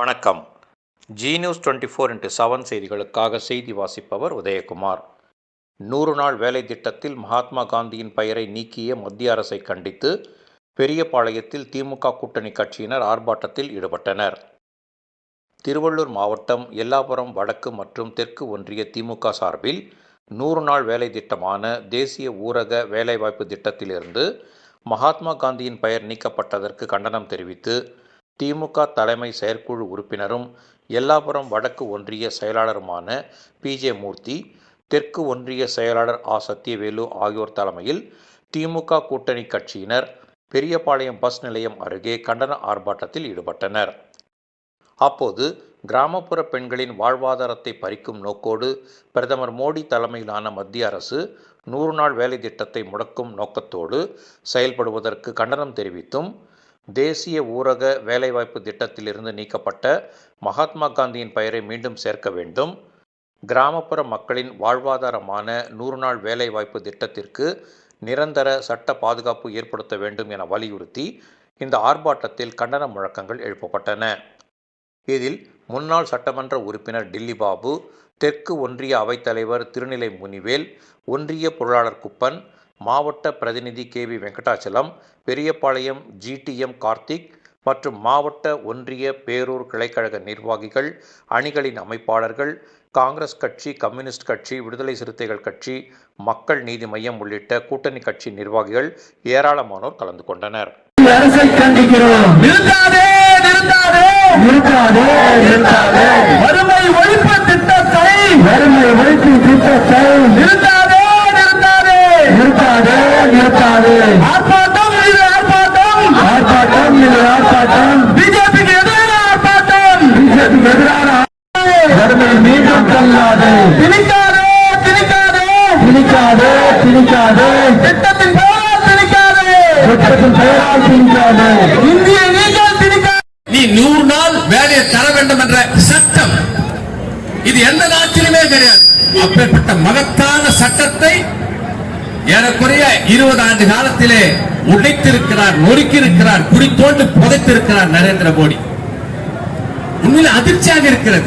வணக்கம். Zee news twenty four into seven செய்திகளுக்காக செய்தி வாசிப்பவர் உதயகுமார். நூறு நாள் வேலை திட்டத்தில் மகாத்மா காந்தியின் பெயரை நீக்கிய மத்திய அரசை கண்டித்து பெரியபாளையத்தில் திமுக கூட்டணி கட்சியினர் ஆர்ப்பாட்டத்தில் ஈடுபட்டனர். திருவள்ளூர் மாவட்டம் எல்லாபுரம் வடக்கு மற்றும் தெற்கு ஒன்றிய திமுக சார்பில் நூறு நாள் வேலை திட்டமான தேசிய ஊரக வேலைவாய்ப்பு திட்டத்திலிருந்து மகாத்மா காந்தியின் பெயர் நீக்கப்பட்டதற்கு கண்டனம் தெரிவித்து திமுக தலைமை செயற்குழு உறுப்பினரும் எல்லாபுரம் வடக்கு ஒன்றிய செயலாளருமான பிஜே மூர்த்தி தெற்கு ஒன்றிய செயலாளர் ஆ. சத்யவேலு ஆகியோர் தலைமையில் திமுக கூட்டணி கட்சியினர் பெரியபாளையம் பஸ் நிலையம் அருகே கண்டன ஆர்ப்பாட்டத்தில் ஈடுபட்டனர். அப்போது கிராமப்புற பெண்களின் வாழ்வாதாரத்தை பறிக்கும் நோக்கோடு பிரதமர் மோடி தலைமையிலான மத்திய அரசு நூறு நாள் வேலை திட்டத்தை முடக்கும் நோக்கத்தோடு செயல்படுவதற்கு கண்டனம் தெரிவித்தும் தேசிய ஊரக வேலைவாய்ப்பு திட்டத்திலிருந்து நீக்கப்பட்ட மகாத்மா காந்தியின் பெயரை மீண்டும் சேர்க்க வேண்டும். கிராமப்புற மக்களின் வாழ்வாதாரமான நூறு நாள் வேலைவாய்ப்பு திட்டத்திற்கு நிரந்தர சட்ட பாதுகாப்பு ஏற்படுத்த வேண்டும் என வலியுறுத்தி இந்த ஆர்ப்பாட்டத்தில் கண்டன முழக்கங்கள் எழுப்பப்பட்டன. இதில் முன்னாள் சட்டமன்ற உறுப்பினர் டில்லி பாபு தெற்கு ஒன்றிய அவைத்தலைவர் திருநிலை முனிவேல் ஒன்றிய பொருளாளர் குப்பன் மாவட்ட பிரதிநிதி K V Venkatachalam Periyapalayam GDM Karthik மற்றும் மாவட்ட ஒன்றிய பேரூர் கிளைக்கழக நிர்வாகிகள் அணிகளின் அமைப்பாளர்கள் காங்கிரஸ் கட்சி கம்யூனிஸ்ட் கட்சி விடுதலை சிறுத்தைகள் கட்சி மக்கள் நீதி மையம் உள்ளிட்ட கூட்டணி கட்சி நிர்வாகிகள் ஏராளமானோர் கலந்து கொண்டனர். நிறுத்தாதே ஆர்ப்பாட்டம் இது ஆர்ப்பாட்டம். ஆர்ப்பாட்டம் இது ஆர்ப்பாட்டம். பிஜேபிக்கு எதிரான ஆர்ப்பாட்டம். பிஜேபிக்கு எதிரான வறுமை மீண்டும் தள்ளாதே. திணிக்காதே திணிக்காதே. திணிக்காதே திணிக்காதே. திட்டத்தின் பெயரால் திணிக்காதே. திட்டத்தின் பெயரால் திணிக்காதே. இந்திய நீங்கள் திணிக்காதே. நீ நூறு நாள் வேலையை தர வேண்டும் என்ற சட்டம். இது எந்த நாட்டிலுமே கிடையாது. அப்பேற்பட்ட மகத்தான சட்டத்தை ஏறக்குறைய இருபது ஆண்டு காலத்திலே உடைத்திருக்கிறார் நொறுக்கியிருக்கிறார் குடித்தோண்டு புதைத்திருக்கிறார் நரேந்திர மோடி. உண்மையில் அதிர்ச்சியாக இருக்கிறது.